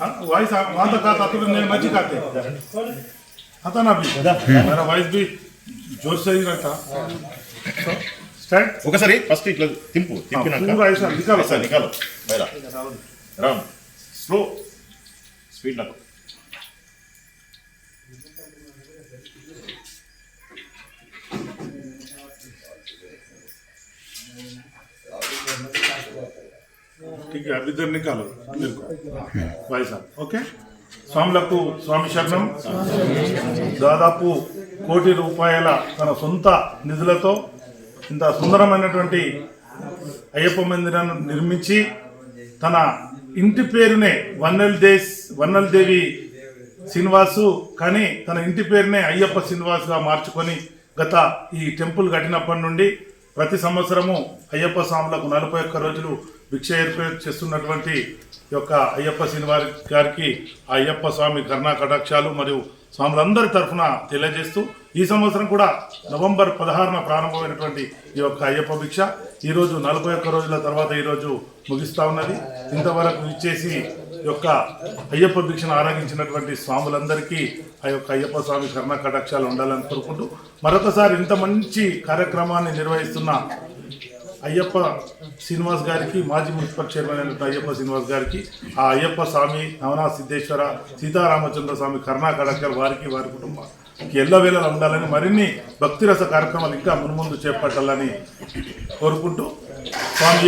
Voice वहां तक आता तो मैं मर्जी खाते आता ना अभी मेरा वॉइस भी जोर से ही रहता स्टार्ट ఒకసారి ఫస్ట్ ఇట్లా తింపు తిప్పినాక पूरा ऐसा निकालो ऐसा निकालो బయట రామ్ స్లో స్పీడ్ నాకు ठीक है अभी इधर निकालो मेरे को भाई साहब ఓకే స్వాములకు స్వామి శరణం దాదాపు కోటి రూపాయల తన సొంత నిధులతో ఇంత సుందరమైనటువంటి అయ్యప్ప మందిరాన్ని నిర్మించి తన ఇంటి పేరునే వన్నెల్ దేశ్ వన్నెల్ దేవి శ్రీనివాసు కానీ తన ఇంటి పేరునే అయ్యప్ప శ్రీనివాస్గా మార్చుకొని గత ఈ టెంపుల్ కట్టినప్పటి నుండి ప్రతి సంవత్సరము అయ్యప్ప స్వాములకు నలభై ఒక్క రోజులు భిక్ష ఏర్పాటు చేస్తున్నటువంటి యొక్క అయ్యప్ప శ్రీనివారి గారికి ఆ అయ్యప్ప స్వామి కర్ణా కటాక్షాలు మరియు స్వాములందరి తరఫున తెలియజేస్తూ ఈ సంవత్సరం కూడా నవంబర్ పదహారున ప్రారంభమైనటువంటి ఈ యొక్క అయ్యప్ప భిక్ష. ఈరోజు నలభై ఒక్క రోజుల తర్వాత ఈరోజు ముగిస్తూ ఉన్నది. ఇంతవరకు ఇచ్చేసి ఈ యొక్క అయ్యప్ప భిక్షను ఆరాధించినటువంటి స్వాములందరికీ ఆ యొక్క అయ్యప్ప స్వామి కర్ణ కటాక్షాలు ఉండాలని కోరుకుంటూ మరొకసారి ఇంత మంచి కార్యక్రమాన్ని నిర్వహిస్తున్న అయ్యప్ప శ్రీనివాస్ గారికి మాజీ మున్సిపల్ చైర్మన్ అయిన అయ్యప్ప శ్రీనివాస్ గారికి ఆ అయ్యప్ప స్వామి నవనాథ్ సిద్ధేశ్వర సీతారామచంద్ర స్వామి కరుణా వారికి వారి కుటుంబానికి ఎల్లవేళలా ఉండాలని మరిన్ని భక్తిరస కార్యక్రమాలు ఇంకా మున్ముందు చేపట్టాలని కోరుకుంటూ స్వామి